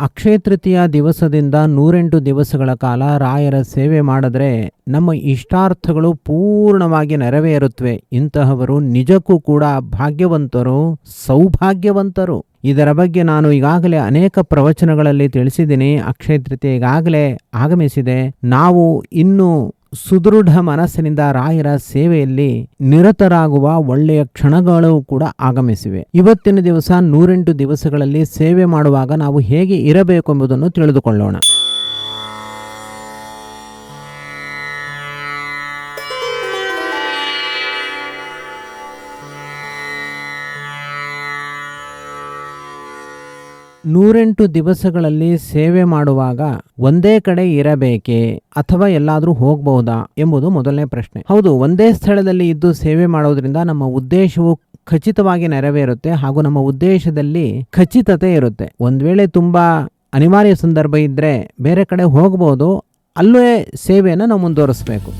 ಅಕ್ಷಯ ತೃತೀಯ ದಿವಸದಿಂದ ನೂರೆಂಟು ದಿವಸಗಳ ಕಾಲ ರಾಯರ ಸೇವೆ ಮಾಡಿದ್ರೆ ನಮ್ಮ ಇಷ್ಟಾರ್ಥಗಳು ಪೂರ್ಣವಾಗಿ ನೆರವೇರುತ್ತವೆ. ಇಂತಹವರು ನಿಜಕ್ಕೂ ಕೂಡ ಭಾಗ್ಯವಂತರು, ಸೌಭಾಗ್ಯವಂತರು. ಇದರ ಬಗ್ಗೆ ನಾನು ಈಗಾಗಲೇ ಅನೇಕ ಪ್ರವಚನಗಳಲ್ಲಿ ತಿಳಿಸಿದ್ದೀನಿ. ಅಕ್ಷಯ ತೃತೀಯ ಈಗಾಗಲೇ ಆಗಮಿಸಿದೆ. ನಾವು ಇನ್ನು ಸುದೃಢ ಮನಸ್ಸಿನಿಂದ ರಾಯರ ಸೇವೆಯಲ್ಲಿ ನಿರತರಾಗುವ ಒಳ್ಳೆಯ ಕ್ಷಣಗಳು ಕೂಡ ಆಗಮಿಸಿವೆ. ಇವತ್ತಿನ ದಿವಸ ನೂರೆಂಟು ದಿವಸಗಳಲ್ಲಿ ಸೇವೆ ಮಾಡುವಾಗ ನಾವು ಹೇಗೆ ಇರಬೇಕು ಎಂಬುದನ್ನು ತಿಳಿದುಕೊಳ್ಳೋಣ. ನೂರೆಂಟು ದಿವಸಗಳಲ್ಲಿ ಸೇವೆ ಮಾಡುವಾಗ ಒಂದೇ ಕಡೆ ಇರಬೇಕೆ ಅಥವಾ ಎಲ್ಲಾದರೂ ಹೋಗಬಹುದಾ ಎಂಬುದು ಮೊದಲನೇ ಪ್ರಶ್ನೆ. ಹೌದು, ಒಂದೇ ಸ್ಥಳದಲ್ಲಿ ಇದ್ದು ಸೇವೆ ಮಾಡೋದ್ರಿಂದ ನಮ್ಮ ಉದ್ದೇಶವು ಖಚಿತವಾಗಿ ನೆರವೇರುತ್ತೆ ಹಾಗೂ ನಮ್ಮ ಉದ್ದೇಶದಲ್ಲಿ ಖಚಿತತೆ ಇರುತ್ತೆ. ಒಂದ್ ವೇಳೆ ತುಂಬಾ ಅನಿವಾರ್ಯ ಸಂದರ್ಭ ಇದ್ರೆ ಬೇರೆ ಕಡೆ ಹೋಗಬಹುದು ಅಲ್ಲೇ ಸೇವೆಯನ್ನು ನಾವು ಮುಂದುವರಿಸಬೇಕು.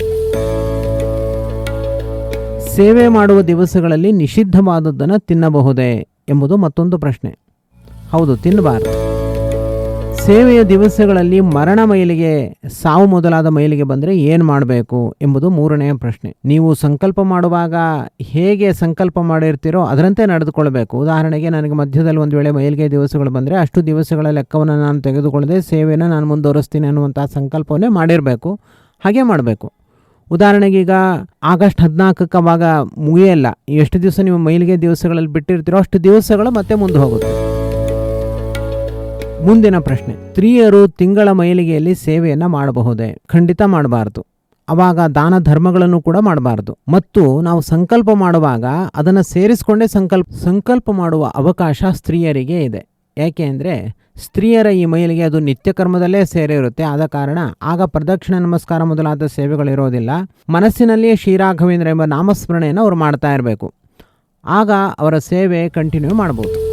ಸೇವೆ ಮಾಡುವ ದಿವಸಗಳಲ್ಲಿ ನಿಷಿದ್ಧವಾದದ್ದನ್ನು ತಿನ್ನಬಹುದೇ ಎಂಬುದು ಮತ್ತೊಂದು ಪ್ರಶ್ನೆ. ಹೌದು, ತಿನ್ನಬಾರದು. ಸೇವೆಯ ದಿವಸಗಳಲ್ಲಿ ಮರಣ ಮೈಲಿಗೆ, ಸಾವು ಮೊದಲಾದ ಮೈಲಿಗೆ ಬಂದರೆ ಏನು ಮಾಡಬೇಕು ಎಂಬುದು ಮೂರನೆಯ ಪ್ರಶ್ನೆ. ನೀವು ಸಂಕಲ್ಪ ಮಾಡುವಾಗ ಹೇಗೆ ಸಂಕಲ್ಪ ಮಾಡಿರ್ತೀರೋ ಅದರಂತೆ ನಡೆದುಕೊಳ್ಬೇಕು ಉದಾಹರಣೆಗೆ ನನಗೆ ಮಧ್ಯದಲ್ಲಿ ಒಂದು ವೇಳೆ ಮೈಲಿಗೆ ದಿವಸಗಳು ಬಂದರೆ ಅಷ್ಟು ದಿವಸಗಳ ಲೆಕ್ಕವನ್ನು ನಾನು ತೆಗೆದುಕೊಳ್ಳದೆ ಸೇವೆಯನ್ನು ನಾನು ಮುಂದುವರಿಸ್ತೀನಿ ಅನ್ನುವಂಥ ಸಂಕಲ್ಪವನ್ನೇ ಮಾಡಿರಬೇಕು. ಹಾಗೆ ಮಾಡಬೇಕು. ಉದಾಹರಣೆಗೆ ಈಗ ಆಗಸ್ಟ್ ಹದಿನಾಲ್ಕಕ್ಕೆ ಅವಾಗ ಮುಗಿಯಲ್ಲ ಎಷ್ಟು ದಿವಸ ನೀವು ಮೈಲಿಗೆ ದಿವಸಗಳಲ್ಲಿ ಬಿಟ್ಟಿರ್ತೀರೋ ಅಷ್ಟು ದಿವಸಗಳು ಮತ್ತೆ ಮುಂದೆ ಹೋಗುತ್ತೆ. ಮುಂದಿನ ಪ್ರಶ್ನೆ. ಸ್ತ್ರೀಯರು ತಿಂಗಳ ಮೈಲಿಗೆಯಲ್ಲಿ ಸೇವೆಯನ್ನು ಮಾಡಬಹುದೇ? ಖಂಡಿತ ಮಾಡಬಾರದು. ಅವಾಗ ದಾನ ಧರ್ಮಗಳನ್ನು ಕೂಡ ಮಾಡಬಾರದು. ಮತ್ತು ನಾವು ಸಂಕಲ್ಪ ಮಾಡುವಾಗ ಅದನ್ನು ಸೇರಿಸಿಕೊಂಡೇ ಸಂಕಲ್ಪ ಸಂಕಲ್ಪ ಮಾಡುವ ಅವಕಾಶ ಸ್ತ್ರೀಯರಿಗೆ ಇದೆ. ಯಾಕೆ ಅಂದರೆ, ಸ್ತ್ರೀಯರ ಈ ಮೈಲಿಗೆ ಅದು ನಿತ್ಯ ಕರ್ಮದಲ್ಲೇ ಸೇರಿರುತ್ತೆ. ಆದ ಕಾರಣ ಆಗ ಪ್ರದಕ್ಷಿಣ, ನಮಸ್ಕಾರ ಮೊದಲಾದ ಸೇವೆಗಳಿರೋದಿಲ್ಲ ಮನಸ್ಸಿನಲ್ಲಿಯೇ ಶ್ರೀರಾಘವೇಂದ್ರ ಎಂಬ ನಾಮಸ್ಮರಣೆಯನ್ನು ಅವರು ಮಾಡ್ತಾ ಇರಬೇಕು. ಆಗ ಅವರ ಸೇವೆ ಕಂಟಿನ್ಯೂ ಮಾಡ್ಬೋದು.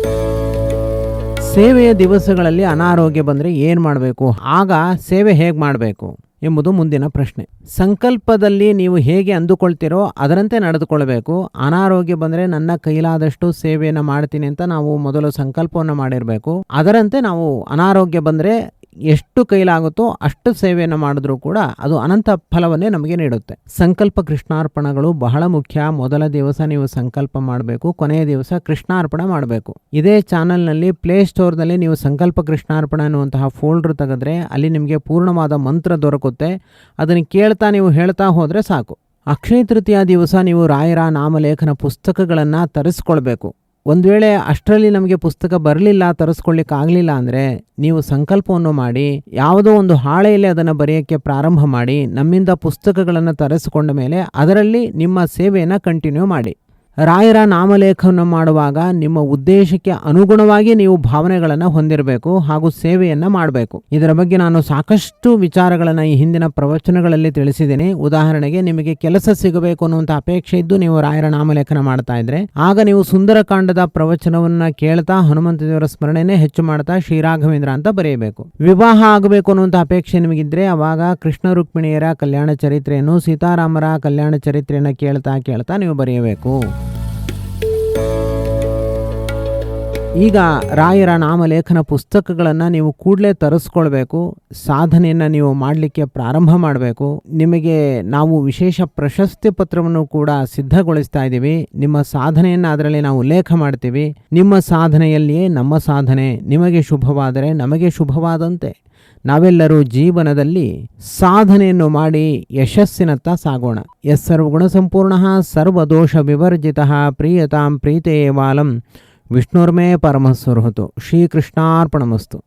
ಸೇವೆಯ ದಿವಸಗಳಲ್ಲಿ ಅನಾರೋಗ್ಯ ಬಂದರೆ ಏನು ಮಾಡಬೇಕು? ಆಗ ಸೇವೆ ಹೇಗೆ ಮಾಡಬೇಕು? ಎಂಬುದು ಮುಂದಿನ ಪ್ರಶ್ನೆ. ಸಂಕಲ್ಪದಲ್ಲಿ ನೀವು ಹೇಗೆ ಅಂದುಕೊಳ್ತೀರೋ ಅದರಂತೆ ನಡೆದುಕೊಳ್ಬೇಕು. ಅನಾರೋಗ್ಯ ಬಂದರೆ ನನ್ನ ಕೈಲಾದಷ್ಟು ಸೇವೆಯನ್ನು ಮಾಡ್ತೀನಿ ಅಂತ ನಾವು ಮೊದಲು ಸಂಕಲ್ಪವನ್ನು ಮಾಡಿರಬೇಕು. ಅದರಂತೆ ನಾವು ಅನಾರೋಗ್ಯ ಬಂದರೆ ಎಷ್ಟು ಕೈಲಾಗುತ್ತೋ ಅಷ್ಟು ಸೇವೆಯನ್ನು ಮಾಡಿದ್ರೂ ಕೂಡ ಅದು ಅನಂತ ಫಲವನ್ನೇ ನಮಗೆ ನೀಡುತ್ತೆ. ಸಂಕಲ್ಪ ಕೃಷ್ಣಾರ್ಪಣಗಳು ಬಹಳ ಮುಖ್ಯ. ಮೊದಲ ದಿವಸ ನೀವು ಸಂಕಲ್ಪ ಮಾಡಬೇಕು, ಕೊನೆಯ ದಿವಸ ಕೃಷ್ಣಾರ್ಪಣ ಮಾಡಬೇಕು. ಇದೇ ಚಾನಲ್ನಲ್ಲಿ ಪ್ಲೇ ಸ್ಟೋರ್ನಲ್ಲಿ ನೀವು ಸಂಕಲ್ಪ ಕೃಷ್ಣಾರ್ಪಣ ಅನ್ನುವಂತಹ ಫೋಲ್ಡರ್ ತೆಗೆದ್ರೆ ಅಲ್ಲಿ ನಿಮಗೆ ಪೂರ್ಣವಾದ ಮಂತ್ರ ದೊರಕುತ್ತೆ. ಅದನ್ನು ಕೇಳ್ತಾ ನೀವು ಹೇಳ್ತಾ ಹೋದರೆ ಸಾಕು. ಅಕ್ಷಯ ತೃತೀಯ ದಿವಸ ನೀವು ರಾಯರ ನಾಮಲೇಖನ ಪುಸ್ತಕಗಳನ್ನು ತರಿಸ್ಕೊಳ್ಬೇಕು. ಒಂದು ವೇಳೆ ಅಷ್ಟರಲ್ಲಿ ನಮಗೆ ಪುಸ್ತಕ ಬರಲಿಲ್ಲ ತರಿಸ್ಕೊಳ್ಳಿಕ್ಕೆ ಆಗಲಿಲ್ಲ ಅಂದರೆ ನೀವು ಸಂಕಲ್ಪವನ್ನು ಮಾಡಿ, ಯಾವುದೋ ಒಂದು ಹಾಳೆಯಲ್ಲಿ ಅದನ್ನು ಬರೆಯೋಕ್ಕೆ ಪ್ರಾರಂಭ ಮಾಡಿ, ನಮ್ಮಿಂದ ಪುಸ್ತಕಗಳನ್ನು ತರಿಸಿಕೊಂಡ ಮೇಲೆ ಅದರಲ್ಲಿ ನಿಮ್ಮ ಸೇವೆಯನ್ನು ಕಂಟಿನ್ಯೂ ಮಾಡಿ. ರಾಯರ ನಾಮಲೇಖನ ಮಾಡುವಾಗ ನಿಮ್ಮ ಉದ್ದೇಶಕ್ಕೆ ಅನುಗುಣವಾಗಿ ನೀವು ಭಾವನೆಗಳನ್ನು ಹೊಂದಿರಬೇಕು ಹಾಗೂ ಸೇವೆಯನ್ನು ಮಾಡಬೇಕು. ಇದರ ಬಗ್ಗೆ ನಾನು ಸಾಕಷ್ಟು ವಿಚಾರಗಳನ್ನು ಈ ಹಿಂದಿನ ಪ್ರವಚನಗಳಲ್ಲಿ ತಿಳಿಸಿದ್ದೀನಿ. ಉದಾಹರಣೆಗೆ ನಿಮಗೆ ಕೆಲಸ ಸಿಗಬೇಕು ಅನ್ನುವಂಥ ಅಪೇಕ್ಷೆ ಇದ್ದು ನೀವು ರಾಯರ ನಾಮಲೇಖನ ಮಾಡ್ತಾ ಇದ್ರೆ, ಆಗ ನೀವು ಸುಂದರಕಾಂಡದ ಪ್ರವಚನವನ್ನ ಕೇಳ್ತಾ ಹನುಮಂತ ದೇವರ ಸ್ಮರಣೆನೇ ಹೆಚ್ಚು ಮಾಡ್ತಾ ಶ್ರೀರಾಘವೇಂದ್ರ ಅಂತ ಬರೆಯಬೇಕು. ವಿವಾಹ ಆಗಬೇಕು ಅನ್ನುವಂಥ ಅಪೇಕ್ಷೆ ನಿಮಗಿದ್ರೆ ಅವಾಗ ಕೃಷ್ಣ ರುಕ್ಮಿಣಿಯರ ಕಲ್ಯಾಣ ಚರಿತ್ರೆಯನ್ನು ಸೀತಾರಾಮರ ಕಲ್ಯಾಣ ಚರಿತ್ರೆಯನ್ನು ಕೇಳ್ತಾ ಕೇಳ್ತಾ ನೀವು ಬರೆಯಬೇಕು. ಈಗ ರಾಯರ ನಾಮಲೇಖನ ಪುಸ್ತಕಗಳನ್ನು ನೀವು ಕೂಡಲೇ ತರಿಸ್ಕೊಳ್ಬೇಕು, ಸಾಧನೆಯನ್ನು ನೀವು ಮಾಡಲಿಕ್ಕೆ ಪ್ರಾರಂಭ ಮಾಡಬೇಕು. ನಿಮಗೆ ನಾವು ವಿಶೇಷ ಪ್ರಶಸ್ತಿ ಪತ್ರವನ್ನು ಕೂಡ ಸಿದ್ಧಗೊಳಿಸ್ತಾ ಇದ್ದೀವಿ. ನಿಮ್ಮ ಸಾಧನೆಯನ್ನು ಅದರಲ್ಲಿ ನಾವು ಉಲ್ಲೇಖ ಮಾಡ್ತೀವಿ. ನಿಮ್ಮ ಸಾಧನೆಯಲ್ಲಿಯೇ ನಮ್ಮ ಸಾಧನೆ. ನಿಮಗೆ ಶುಭವಾದರೆ ನಮಗೆ ಶುಭವಾದಂತೆ. ನಾವೆಲ್ಲರೂ ಜೀವನದಲ್ಲಿ ಸಾಧನೆಯನ್ನು ಮಾಡಿ ಯಶಸ್ಸಿನತ್ತ ಸಾಗೋಣ. ಎಸ್ ಸರ್ವಗುಣ ಸಂಪೂರ್ಣ ಸರ್ವದೋಷ ವಿವರ್ಜಿತ ಪ್ರೀಯತಾಂ ಪ್ರೀತೇವಾಲಂ ವಿಷ್ಣುರ್ಮೇ ಪರಮಸ್ವರ್ಹತು. ಶ್ರೀಕೃಷ್ಣಾರ್ಪಣಮಸ್ತು.